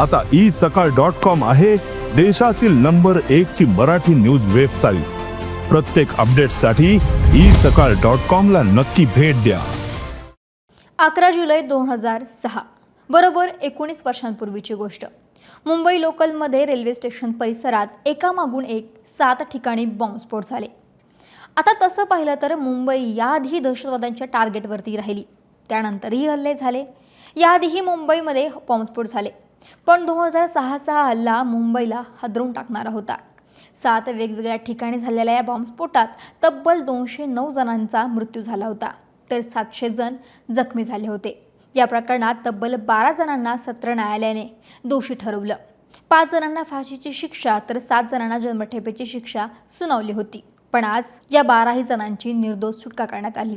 आता ई सकाळ dot com आहे देशातील नंबर एक ची मराठी न्यूज वेबसाईट. प्रत्येक अपडेटसाठी ई सकाळ डॉट कॉम ला नक्की भेट द्या. अकरा जुलै दोन हजार सहा. बरोबर एकोणीस वर्षांपूर्वीची गोष्ट. मुंबई लोकलमध्ये रेल्वे स्टेशन परिसरात एकामागून एक सात ठिकाणी बॉम्बस्फोट झाले. आता तसं पाहिलं तर मुंबई याआधी दहशतवाद्यांच्या टार्गेटवरती राहिली. त्यानंतरही हल्ले झाले. याआधीही मुंबईमध्ये बॉम्बस्फोट झाले. पण दोन हजार सहाचा हा हल्ला मुंबईला हादरून टाकणारा होता. सात वेगवेगळ्या ठिकाणी झालेल्या या बॉम्बस्फोटात तब्बल दोनशे नऊ जणांचा मृत्यू झाला होता तर सातशे जण जखमी झाले होते. या प्रकरणात तब्बल बारा जणांना सत्र न्यायालयाने दोषी ठरवलं. पाच जणांना फाशीची शिक्षा तर सात जणांना जन्मठेपेची शिक्षा सुनावली होती. पण आज या बाराही जणांची निर्दोष सुटका करण्यात आली.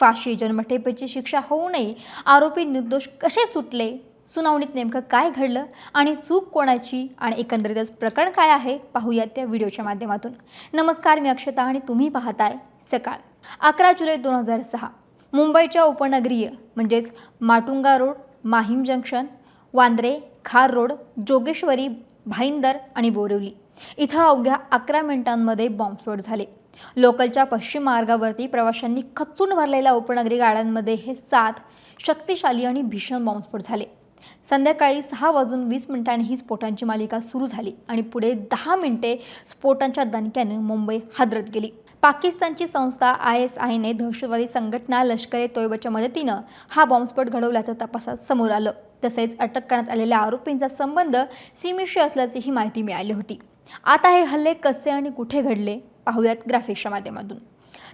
फाशी जन्मठेपेची शिक्षा होऊ नये आरोपी निर्दोष कसे सुटले? सुनावणीत नेमकं काय घडलं आणि चूक कोणाची आणि एकंदरीतच प्रकरण काय आहे पाहूयात त्या व्हिडिओच्या माध्यमातून. नमस्कार मी अक्षता आणि तुम्ही पाहताय सकाळ. अकरा जुलै दोन हजार सहा. मुंबईच्या उपनगरीय म्हणजेच Matunga road Mahim junction Vandre Khar road Jogeshwari Bhayandar आणि बोरिवली. इथं अवघ्या अकरा मिनिटांमध्ये बॉम्बस्फोट झाले. लोकलच्या पश्चिम मार्गावरती प्रवाशांनी खच्चून भरलेल्या उपनगरी गाड्यांमध्ये हे सात शक्तिशाली आणि भीषण बॉम्बस्फोट झाले. संध्याकाळी सहा वाजून वीस मिनिटांनी ही स्फोटांची मालिका सुरू झाली आणि पुढे दहा मिनिटे स्फोटांच्या दणक्याने मुंबई हादरत गेली. पाकिस्तानची संस्था आय एस आयने दहशतवादी संघटना लष्कर ए तोयबाच्या मदतीनं हा बॉम्बस्फोट घडवल्याचं तपासात समोर आलं. तसेच अटक करण्यात आलेल्या आरोपींचा संबंध सीमेशी असल्याचीही माहिती मिळाली होती. आता हे हल्ले कसे आणि कुठे घडले पाहूयात ग्राफिक्सच्या माध्यमातून.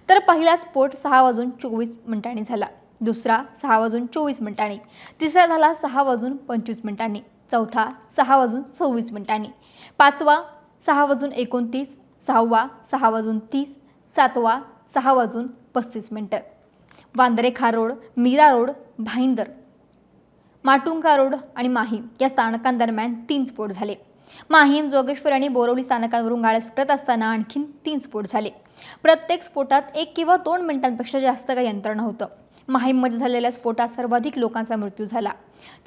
तर पहिला स्फोट सहा वाजून चोवीस मिनिटांनी झाला. दुसरा सहा वाजून चोवीस मिनिटांनी. तिसरा झाला सहा वाजून पंचवीस मिनिटांनी. चौथा सहा वाजून सव्वीस मिनिटांनी. पाचवा सहा वाजून एकोणतीस सहावा सहा वाजून तीस सातवा सहा वाजून पस्तीस मिनटं. वांद्रेखा road Mira road Bhayander. Matunga road आणि माहीम या स्थानकांदरम्यान तीन स्फोट झाले. माहीम जोगेश्वर आणि बोरवली स्थानकांवरून गाड्या सुटत असताना आणखीन तीन स्फोट झाले. प्रत्येक स्फोटात एक किंवा दोन मिनिटांपेक्षा जास्त काही यंत्रणा होतं. माहीममध्ये झालेल्या स्फोटात सर्वाधिक लोकांचा मृत्यू झाला.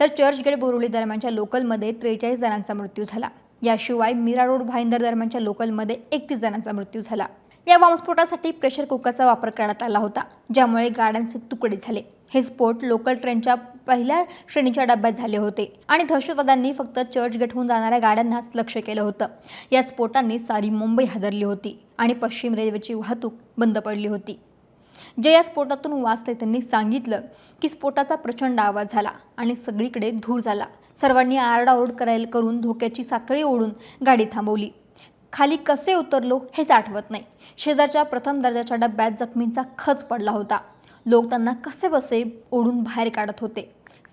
तर चर्चगेट बोरुली दरम्यानच्या लोकलमध्ये त्रेचाळीस जणांचा मृत्यू झाला. याशिवाय मीरा रोड भाईंदर दरम्यानच्या लोकलमध्ये एकतीस जणांचा मृत्यू झाला. या बॉम्बस्फोटासाठी प्रेशर कुकरचा वापर करण्यात आला होता ज्यामुळे गाड्यांचे तुकडे झाले. हे स्फोट लोकल ट्रेनच्या पहिल्या श्रेणीच्या डब्यात झाले होते आणि दहशतवाद्यांनी फक्त चर्चगेटहून जाणाऱ्या गाड्यांनाच लक्ष केलं होतं. या स्फोटांनी सारी मुंबई हादरली होती आणि पश्चिम रेल्वेची वाहतूक बंद पडली होती. जे या स्फोटातून वाचले त्यांनी सांगितलं की स्फोटाचा प्रचंड आवाज झाला आणि सगळीकडे धूर झाला. सर्वांनी आरडाओरड करायला करून धोक्याची साखळी ओढून गाडी थांबवली. खाली कसे उतरलो हेच आठवत नाही. शेजारच्या प्रथम दर्जाच्या डब्यात जखमींचा खच पडला होता. लोक त्यांना कसे बसे ओढून बाहेर काढत होते.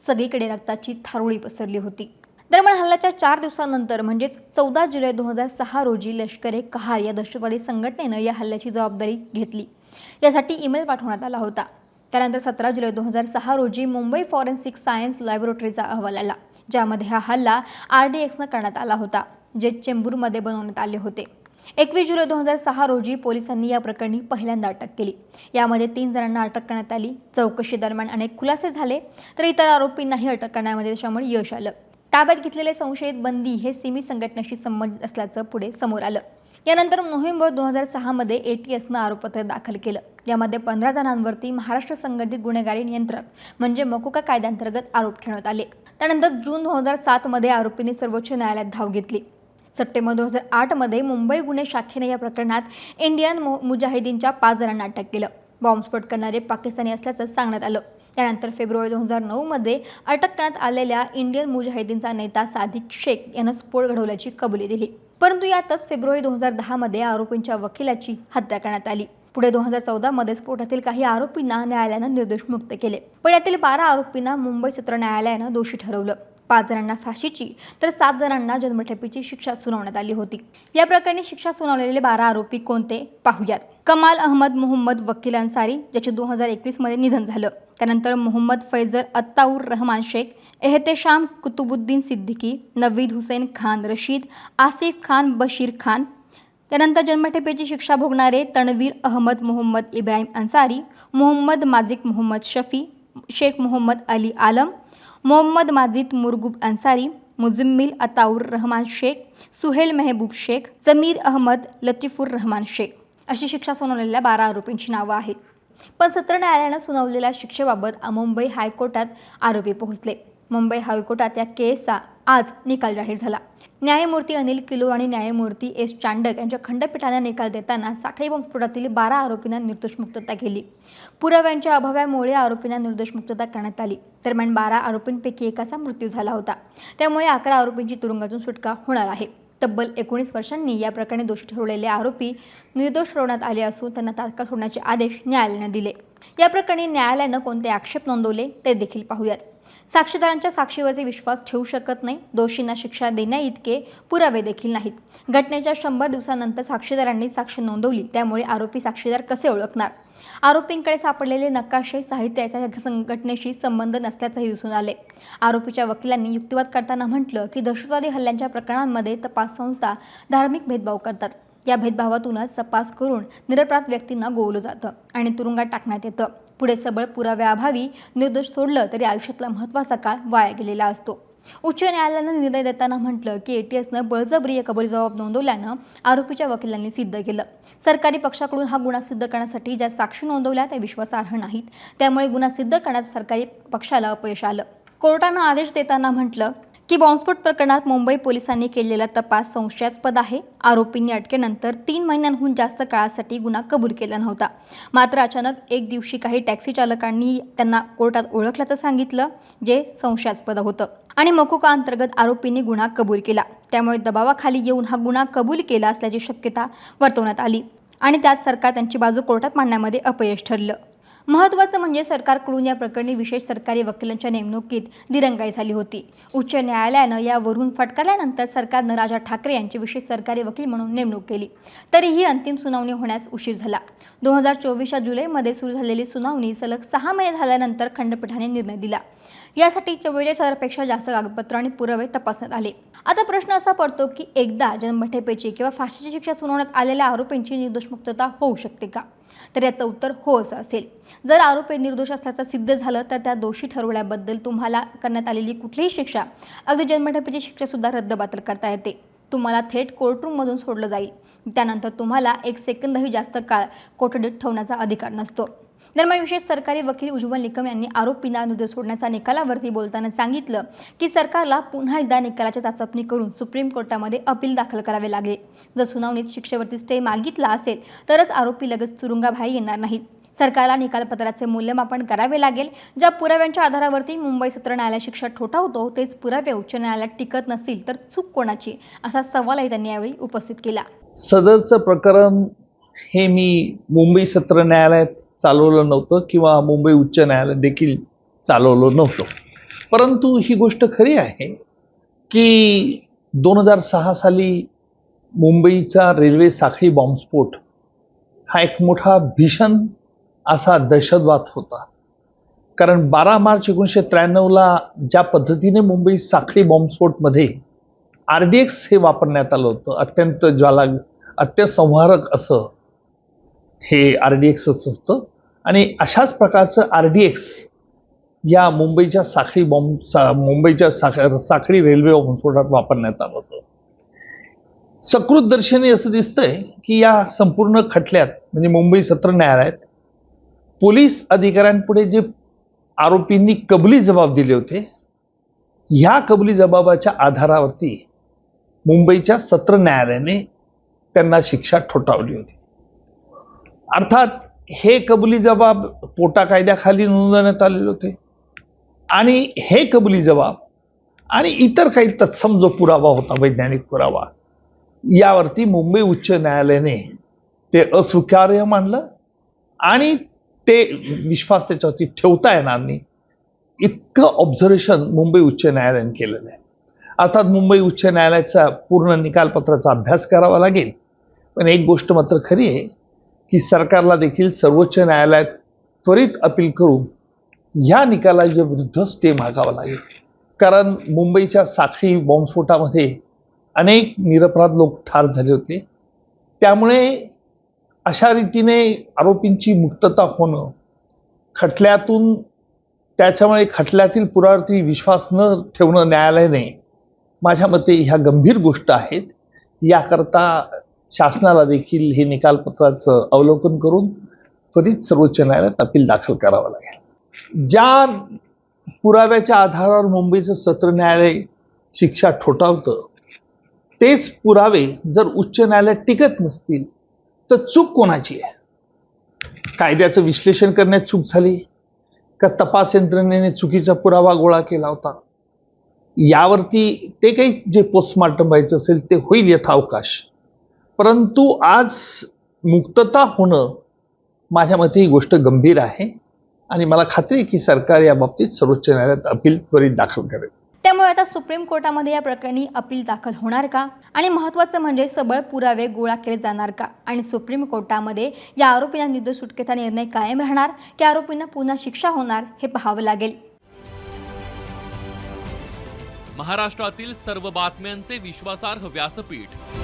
सगळीकडे रक्ताची थारोळी पसरली होती. दरम्यान हल्ल्याच्या चार दिवसानंतर म्हणजेच चौदा जुलै दोन हजार सहा रोजी लष्कर ए कहार या दहशतवादी संघटनेनं या हल्ल्याची जबाबदारी घेतली. यासाठी ईमेल पाठवण्यात आला होता. त्यानंतर सतरा जुलै दोन हजार सहा रोजी मुंबई फॉरेन्सिक सायन्स लॅबोरेटरीचा अहवाल आला ज्यामध्ये हा हल्ला आर डी एक्सनं करण्यात आला होता जे चेंबूरमध्ये बनवण्यात आले होते. एकवीस जुलै दोन हजार सहा रोजी पोलिसांनी या प्रकरणी पहिल्यांदा अटक केली. यामध्ये तीन जणांना अटक करण्यात आली. चौकशी दरम्यान अनेक खुलासे झाले तर इतर आरोपींनाही अटक करण्यामध्ये त्याच्यामुळे यश आलं. ताब्यात घेतलेले संशयित बंदी हे सिमी संघटनेशी संबंधित असल्याचं पुढे समोर आलं. यानंतर नोव्हेंबर दोन हजार सहामध्ये ए टी एसनं आरोपपत्र दाखल केलं. यामध्ये पंधरा जणांवरती महाराष्ट्र संघटित गुन्हेगारी नियंत्रक म्हणजे मकोका कायद्यांतर्गत आरोप ठेवण्यात आले. त्यानंतर जून दोन हजार सातमध्ये आरोपींनी सर्वोच्च न्यायालयात धाव घेतली. सप्टेंबर दोन हजार आठमध्ये मुंबई गुन्हे शाखेने या प्रकरणात इंडियन मुजाहिदीनच्या पाच जणांना अटक केलं. बॉम्बस्फोट करणारे पाकिस्तानी असल्याचं सांगण्यात आलं. त्यानंतर फेब्रुवारी दोन हजार नऊमध्ये अटक करण्यात आलेल्या इंडियन मुजाहिदीनचा नेता सादिक शेख यानं स्फोट घडवल्याची कबुली दिली. परंतु यातच फेब्रुवारी दोन हजार दहामध्ये आरोपींच्या वकिलाची हत्या करण्यात आली. पुढे दोन हजार चौदामध्ये स्फोटातील काही आरोपींना न्यायालयानं निर्दोष मुक्त केले. पण यातील बारा आरोपींना मुंबई सत्र न्यायालयानं दोषी ठरवलं. पाच जणांना फाशीची तर सात जणांना जन्मठेपेची शिक्षा सुनावण्यात आली होती. या प्रकरणी शिक्षा सुनावलेले बारा आरोपी कोणते? पाहूयात. कमाल अहमद मोहम्मद वकील अन्सारी ज्याचे दोन हजार एकवीसमध्ये निधन झालं. त्यानंतर मोहम्मद फैजल अत्ताऊर रहमान शेख एहतेशाम कुतुबुद्दीन सिद्दीकी नवीद हुसेन खान रशीद आसिफ खान बशीर खान. त्यानंतर जन्मठेपेची शिक्षा भोगणारे तणवीर अहमद मोहम्मद इब्राहिम अन्सारी मोहम्मद माजिक मोहम्मद शफी शेख मोहम्मद अली आलम मोहम्मद माजिद मुरगुब अन्सारी मुजिम्मिल अताउर रहमान शेख सुहेल मेहबूब शेख जमीर अहमद लतीफुर रहमान शेख. अशी शिक्षा सुनावलेल्या बारा आरोपींची नावं आहेत. पण सत्र न्यायालयानं सुनावलेल्या शिक्षेबाबत मुंबई हायकोर्टात आरोपी पोहोचले. मुंबई हायकोर्टात या केसचा आज निकाल जाहीर झाला. न्यायमूर्ती अनिल किलोर आणि न्यायमूर्ती एस चांडक यांच्या खंडपीठाने निकाल देताना साखळी बॉम्बस्फोटातील बारा आरोपींना निर्दोष मुक्तता केली. पुराव्यांच्या अभावामुळे आरोपींना निर्दोष मुक्तता करण्यात आली. दरम्यान बारा आरोपींपैकी एकाचा मृत्यू झाला होता. त्यामुळे अकरा आरोपींची तुरुंगातून सुटका होणार आहे. तब्बल एकोणीस वर्षांनी या प्रकरणी दोषी ठरवलेले आरोपी निर्दोष ठरवण्यात आले असून त्यांना तात्काळ सोडण्याचे आदेश न्यायालयानं दिले. या प्रकरणी न्यायालयानं कोणते आक्षेप नोंदवले ते देखील पाहूयात. साक्षीदारांच्या साक्षीवरती विश्वास ठेवू शकत नाही. दोषींना शिक्षा देण्या इतके पुरावे देखील नाहीत. घटनेच्या शंभर दिवसानंतर साक्षीदारांनी साक्ष नोंदवली. त्यामुळे आरोपी साक्षीदार कसे ओळखणार? आरोपींकडे सापडलेले नकाशे साहित्याच्या संघटनेशी संबंध नसल्याचंही दिसून आले. आरोपीच्या वकिलांनी युक्तिवाद करताना म्हटलं की दहशतवादी हल्ल्यांच्या प्रकरणांमध्ये तपास संस्था धार्मिक भेदभाव करतात. या भेदभावातूनच तपास करून निरपराध व्यक्तींना गोवलं जातं आणि तुरुंगात टाकण्यात येतं. पुढे सबळ पुराव्याअभावी निर्दोष सोडलं तरी आयुष्यातला महत्त्वाचा काळ वाया गेलेला असतो. उच्च न्यायालयानं निर्णय देताना म्हटलं की एटीएसनं बळजबरी कबुली जबाब नोंदवल्यानं आरोपीच्या वकिलांनी सिद्ध केलं. सरकारी पक्षाकडून हा गुन्हा सिद्ध करण्यासाठी ज्या साक्षी नोंदवल्या त्या विश्वासार्ह नाहीत. त्यामुळे गुन्हा सिद्ध करण्यात सरकारी पक्षाला अपयश आलं. कोर्टानं आदेश देताना म्हटलं की बॉम्बस्फोट प्रकरणात मुंबई पोलिसांनी केलेला तपास संशयास्पद आहे. आरोपींनी अटकेनंतर तीन महिन्यांहून जास्त काळासाठी गुन्हा कबूल केला नव्हता. मात्र अचानक एक दिवशी काही टॅक्सी चालकांनी त्यांना कोर्टात ओळखल्याचं सांगितलं जे संशयास्पद होतं. आणि मकोका अंतर्गत आरोपींनी गुन्हा कबूल केला. त्यामुळे दबावाखाली येऊन हा गुन्हा कबूल केला असल्याची शक्यता वर्तवण्यात आली. आणि त्यात सरकार त्यांची बाजू कोर्टात मांडण्यामध्ये अपयश ठरलं. महत्त्वाचं म्हणजे सरकारकडून या प्रकरणी विशेष सरकारी वकिलांच्या नेमणुकीत दिरंगाई झाली होती. उच्च न्यायालयानं यावरून फटकारल्यानंतर सरकारनं राजा ठाकरे यांची विशेष सरकारी वकील म्हणून नेमणूक केली. तरीही अंतिम सुनावणी होण्यास उशीर झाला. दोन हजार चोवीसच्या जुलैमध्ये सुरू झालेली सुनावणी सलग सहा महिने झाल्यानंतर खंडपीठाने निर्णय दिला. यासाठी चव्वेचाळीस हजारपेक्षा जास्त कागदपत्र आणि पुरावे तपासण्यात आले. आता प्रश्न असा पडतो की एकदा जन्मठेपेची किंवा फाशीची शिक्षा सुनावण्यात आलेल्या आरोपींची निर्दोष मुक्तता होऊ शकते का? तर याचं उत्तर हो असं असेल. जर आरोपी निर्दोष असल्याचं सिद्ध झालं तर त्या दोषी ठरवल्याबद्दल तुम्हाला करण्यात आलेली कुठलीही शिक्षा अगदी जन्मठेपेची शिक्षासुद्धा रद्दबातल करता येते. तुम्हाला थेट कोर्टरूममधून सोडलं जाईल. त्यानंतर तुम्हाला एक सेकंदही जास्त काळ कोठडीत ठेवण्याचा अधिकार नसतो. दरम्यान विशेष सरकारी वकील उज्ज्वल निकम यांनी आरोपींना निर्दोष सोडण्याच्या निकालावरती बोलताना सांगितलं की सरकारला पुन्हा एकदा निकालाची चाचपणी करून सुप्रीम कोर्टामध्ये अपील दाखल करावे लागेल. जर सुनावणीत शिक्षेवरती स्टे मागितला असेल तरच आरोपी लगेच तुरुंगाबाहेर येणार नाहीत. सरकारला निकालपत्राचे मूल्यमापन करावे लागेल. ज्या पुराव्यांच्या आधारावरती मुंबई सत्र न्यायालय शिक्षा ठोठावतो तेच पुरावे उच्च न्यायालयात टिकत नसतील तर चूक कोणाची? असा सवालही त्यांनी यावेळी उपस्थित केला. सदरचं प्रकरण हे मी मुंबई सत्र न्यायालयात चालवलं नव्हतं किंवा मुंबई उच्च न्यायालय देखील चालवलं नव्हतं. परंतु ही गोष्ट खरी आहे की दोन हजार सहा साली मुंबईचा रेल्वे साखळी बॉम्बस्फोट हा एक मोठा भीषण असा दहशतवाद होता. कारण बारा मार्च एकोणीसशे त्र्याण्णवला ज्या पद्धतीने मुंबई साखळी बॉम्बस्फोटमध्ये आर डी एक्स हे वापरण्यात आलं होतं अत्यंत ज्वाला अत्यसंहारक असं हे आर डी एक्सच होतं. आणि अशाच प्रकारचं आर डी एक्स या मुंबईच्या साखळी बॉम्ब सा मुंबईच्या साख साखळी रेल्वे बॉम्बस्फोटात वापरण्यात आलं होतं. सकृत दर्शनी असं दिसतंय की या संपूर्ण खटल्यात म्हणजे मुंबई सत्र न्यायालयात पोलीस अधिकाऱ्यांपुढे जे आरोपींनी कबुली जबाब दिले होते ह्या कबुली जबाबाच्या आधारावरती मुंबईच्या सत्र न्यायालयाने त्यांना शिक्षा ठोठावली होती. अर्थात हे कबुली जबाब पोटा कायद्याखाली नोंदवण्यात आलेले होते. आणि हे कबुली जबाब आणि इतर काही तत्सम जो पुरावा होता वैज्ञानिक पुरावा यावरती मुंबई उच्च न्यायालयाने ते अस्वीकार्य मानलं आणि ते विश्वास त्याच्यावरती ठेवता येणार नाही. इतकं ऑब्झर्वेशन मुंबई उच्च न्यायालयाने केलेलं आहे. अर्थात मुंबई उच्च न्यायालयाचा पूर्ण निकालपत्राचा अभ्यास करावा लागेल. पण एक गोष्ट मात्र खरी आहे की सरकारला देखील सर्वोच्च न्यायालयात त्वरित अपील करून ह्या निकालाच्या विरुद्ध स्टे मागावा लागेल. कारण मुंबईच्या साखळी बॉम्बस्फोटामध्ये अनेक निरपराध लोक ठार झाले होते. त्यामुळे अशा रीतीने आरोपींची मुक्तता होणं खटल्यातून त्याच्यामुळे खटल्यातील पुरावरती विश्वास न ठेवणं न्यायालयाने माझ्या मते ह्या गंभीर गोष्ट आहेत. याकरता शासनाला देखील हे निकालपत्राचं अवलोकन करून त्वरित सर्वोच्च न्यायालयात अपील दाखल करावं लागेल. ज्या पुराव्याच्या आधारावर मुंबईचं सत्र न्यायालय शिक्षा ठोठावतं तेच पुरावे जर उच्च न्यायालयात टिकत नसतील तर चूक कोणाची आहे? कायद्याचं विश्लेषण करण्यात चूक झाली? का तपास यंत्रणेने चुकीचा पुरावा गोळा केला होता? यावरती ते काही जे पोस्टमार्टम व्हायचं असेल ते होईल यथावकाश. परंतु आज मुक्तता होणं माझ्या मते ही गोष्ट गंभीर आहे आणि मला खात्री आहे की सरकार या बाबतीत सर्वोच्च न्यायालयात अपील त्वरित दाखल करेल. त्यामुळे आता सुप्रीम कोर्टामध्ये या प्रकरणी अपील दाखल होणार का? आणि महत्त्वाचं म्हणजे सबळ पुरावे गोळा केले जाणार का? आणि सुप्रीम कोर्टामध्ये या आरोपींना निर्दोष सुटकेचा निर्णय कायम राहणार? की आरोपींना पुन्हा शिक्षा होणार हे पाहावं लागेल. महाराष्ट्रातील सर्व बातम्यांचे विश्वासार्ह व्यासपीठ